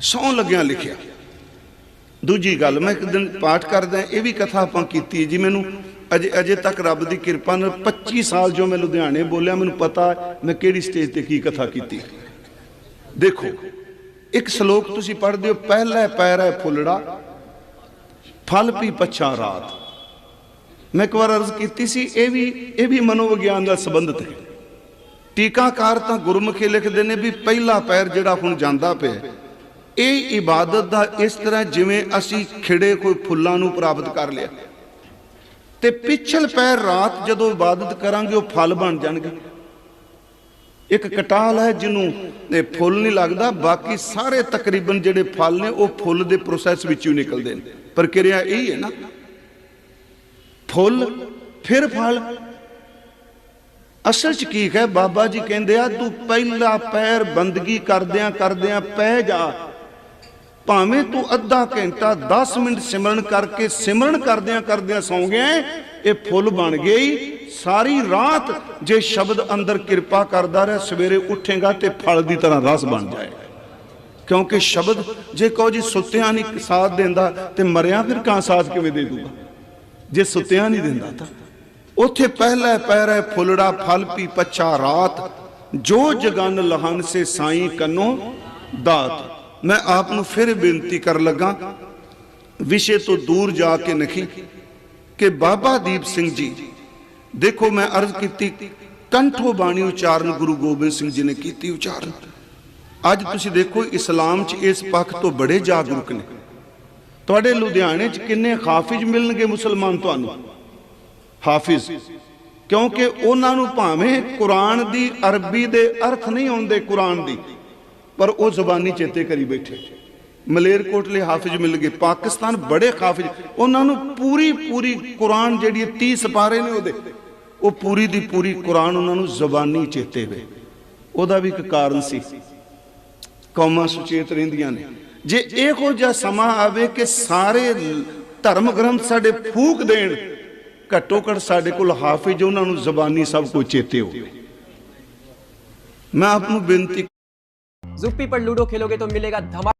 ਸੌਂ ਲੱਗਿਆ ਲਿਖਿਆ। ਦੂਜੀ ਗੱਲ, ਮੈਂ ਇੱਕ ਦਿਨ ਪਾਠ ਕਰਦਾ, ਇਹ ਵੀ ਕਥਾ ਆਪਾਂ ਕੀਤੀ ਜੀ, ਮੈਨੂੰ ਅਜੇ ਅਜੇ ਤੱਕ ਰੱਬ ਦੀ ਕਿਰਪਾ ਨਾਲ 25 ਸਾਲ ਜੋ ਮੈਂ ਲੁਧਿਆਣੇ ਬੋਲਿਆ, ਮੈਨੂੰ ਪਤਾ ਮੈਂ ਕਿਹੜੀ ਸਟੇਜ ਤੇ ਕੀ ਕਥਾ ਕੀਤੀ। ਦੇਖੋ, ਇੱਕ ਸ਼ਲੋਕ ਤੁਸੀਂ ਪੜ੍ਹਦੇ ਹੋ, ਪਹਿਲਾ ਪੈਰ ਹੈ ਫੁੱਲੜਾ, ਫਲ ਪੀ ਪਛਾ ਰਾਤ। ਮੈਂ ਇੱਕ ਵਾਰ ਅਰਜ਼ ਕੀਤੀ ਸੀ, ਇਹ ਵੀ ਇਹ ਵੀ ਮਨੋਵਿਗਿਆਨ ਨਾਲ ਸੰਬੰਧਿਤ ਹੈ। ਟੀਕਾਕਾਰ ਤਾਂ ਗੁਰਮੁਖੀ ਲਿਖਦੇ ਨੇ ਵੀ ਪਹਿਲਾ ਪੈਰ ਜਿਹੜਾ ਹੁਣ ਜਾਂਦਾ ਪਿਆ ਇਹ ਇਬਾਦਤ ਦਾ ਇਸ ਤਰ੍ਹਾਂ ਜਿਵੇਂ ਅਸੀਂ ਖਿੜੇ ਕੋਈ ਫੁੱਲਾਂ ਨੂੰ ਪ੍ਰਾਪਤ ਕਰ ਲਿਆ। ਤੇ ਪਿਛਲ ਪੈਰ ਰਾਤ ਜਦੋਂ ਇਬਾਦਤ ਕਰਾਂਗੇ, ਉਹ ਫਲ ਬਣ ਜਾਣਗੇ। ਇੱਕ ਕਟਾਲ ਹੈ ਜਿਹਨੂੰ, ਇਹ ਫੁੱਲ ਨਹੀਂ ਲੱਗਦਾ, ਬਾਕੀ ਸਾਰੇ ਤਕਰੀਬਨ ਜਿਹੜੇ ਫਲ ਨੇ, ਉਹ ਫੁੱਲ ਦੇ ਪ੍ਰੋਸੈਸ ਵਿੱਚੋਂ ਨਿਕਲਦੇ ਨੇ। ਪ੍ਰਕਿਰਿਆ ਇਹ ਹੈ ਨਾ। ਫੁੱਲ, ਫਿਰ ਫਲ। ਅਸਲ ਚ ਕੀ ਹੈ? ਬਾਬਾ ਜੀ ਕਹਿੰਦੇ ਆ, ਤੂੰ ਪਹਿਲਾ ਪੈਰ ਬੰਦਗੀ ਕਰਦਿਆਂ ਕਰਦਿਆਂ ਪੈ ਜਾ ਭਾਵੇਂ ਤੂੰ ਅੱਧਾ ਘੰਟਾ 10 ਮਿੰਟ ਸਿਮਰਨ ਕਰਕੇ ਸਿਮਰਨ ਕਰਦਿਆਂ ਕਰਦਿਆਂ ਸੌਂ ਗਿਆ ਇਹ ਫੁੱਲ ਬਣ ਗਈ। ਸਾਰੀ ਰਾਤ ਜੇ ਸ਼ਬਦ ਅੰਦਰ ਕਿਰਪਾ ਕਰਦਾ ਰਿਹਾ, ਸਵੇਰੇ ਉੱਠੇਗਾ ਤੇ ਫਲ ਦੀ ਤਰ੍ਹਾਂ ਰਸ ਬਣ ਜਾਏਗਾ ਕਿਉਂਕਿ ਸ਼ਬਦ ਜੇ ਕਹੋ ਜੀ ਸੁੱਤਿਆਂ ਨਹੀਂ ਸਾਥ ਦਿੰਦਾ ਤੇ ਮਰਿਆ ਫਿਰ ਕਾਂ ਸਾਥ ਕਿਵੇਂ ਦੇ ਦੂਗਾ? ਜੇ ਸੁੱਤਿਆਂ ਨਹੀਂ ਦਿੰਦਾ ਤਾਂ। ਉੱਥੇ ਪਹਿਲਾ ਪੈਰ ਫੁੱਲੜਾ, ਫਲ ਪੀ ਪੱਛਾ ਰਾਤ। ਜੋ ਜਗਨ ਲਹਨ ਸੇ ਸਾਈ ਕੰਨੋ ਦਾਤ। ਮੈਂ ਆਪ ਨੂੰ ਫਿਰ ਬੇਨਤੀ ਕਰਨ ਲੱਗਾ, ਵਿਸ਼ੇ ਤੋਂ ਦੂਰ ਜਾ ਕੇ ਨਹੀਂ, ਕਿ ਬਾਬਾ ਦੀਪ ਸਿੰਘ ਜੀ, ਦੇਖੋ ਮੈਂ ਅਰਜ਼ ਕੀਤੀ, ਕੰਠੋ ਬਾਣੀ ਉਚਾਰਨ ਗੁਰੂ ਗੋਬਿੰਦ ਸਿੰਘ ਜੀ ਨੇ ਕੀਤੀ ਉਚਾਰਨ। ਅੱਜ ਤੁਸੀਂ ਦੇਖੋ ਇਸਲਾਮ 'ਚ ਇਸ ਪੱਖ ਤੋਂ ਬੜੇ ਜਾਗਰੂਕ ਨੇ। ਤੁਹਾਡੇ ਲੁਧਿਆਣੇ 'ਚ ਕਿੰਨੇ ਹਾਫਿਜ਼ ਮਿਲਣਗੇ ਮੁਸਲਮਾਨ ਤੁਹਾਨੂੰ? ਹਾਫਿਜ਼, ਕਿਉਂਕਿ ਉਹਨਾਂ ਨੂੰ ਭਾਵੇਂ ਕੁਰਾਨ ਦੀ ਅਰਬੀ ਦੇ ਅਰਥ ਨਹੀਂ ਆਉਂਦੇ ਕੁਰਾਨ ਦੀ। ਪਰ ਉਹ ਜ਼ੁਬਾਨੀ ਚੇਤੇ ਕਰੀ ਬੈਠੇ। ਮਲੇਰਕੋਟਲੇ ਹਾਫਿਜ਼ ਮਿਲ ਗਏ, ਪਾਕਿਸਤਾਨ ਬੜੇ ਹਾਫਿਜ਼ ਉਹਨਾਂ ਨੂੰ ਪੂਰੀ ਪੂਰੀ ਕੁਰਾਨ ਜਿਹੜੀ 30 ਸਪਾਰੇ ਨੇ ਉਹਦੇ। ਉਹ ਪੂਰੀ ਦੀ ਪੂਰੀ ਕੁਰਾਨ ਉਹਨਾਂ ਨੂੰ ਜ਼ੁਬਾਨੀ ਚੇਤੇ ਵੇ। ਉਹਦਾ ਵੀ ਇੱਕ ਕਾਰਨ ਸੀ। ਕੌਮਾਂ ਸੁਚੇਤ ਰਹਿੰਦੀਆਂ ਨੇ। ਜੇ ਇਹੋ ਜਿਹਾ ਸਮਾਂ ਆਵੇ ਕਿ ਸਾਰੇ ਧਰਮ ਗ੍ਰੰਥ ਸਾਡੇ ਫੂਕ ਦੇਣ ਘੱਟੋ ਘੱਟ ਸਾਡੇ ਕੋਲ ਹਾਫਿਜ਼, ਉਹਨਾਂ ਨੂੰ ਜ਼ਬਾਨੀ ਸਭ ਕੁਝ ਚੇਤੇ ਹੋਵੇ। ਮੈਂ ਆਪ ਨੂੰ ਬੇਨਤੀ जुप्पी पर लूडो खेलोगे तो मिलेगा धमा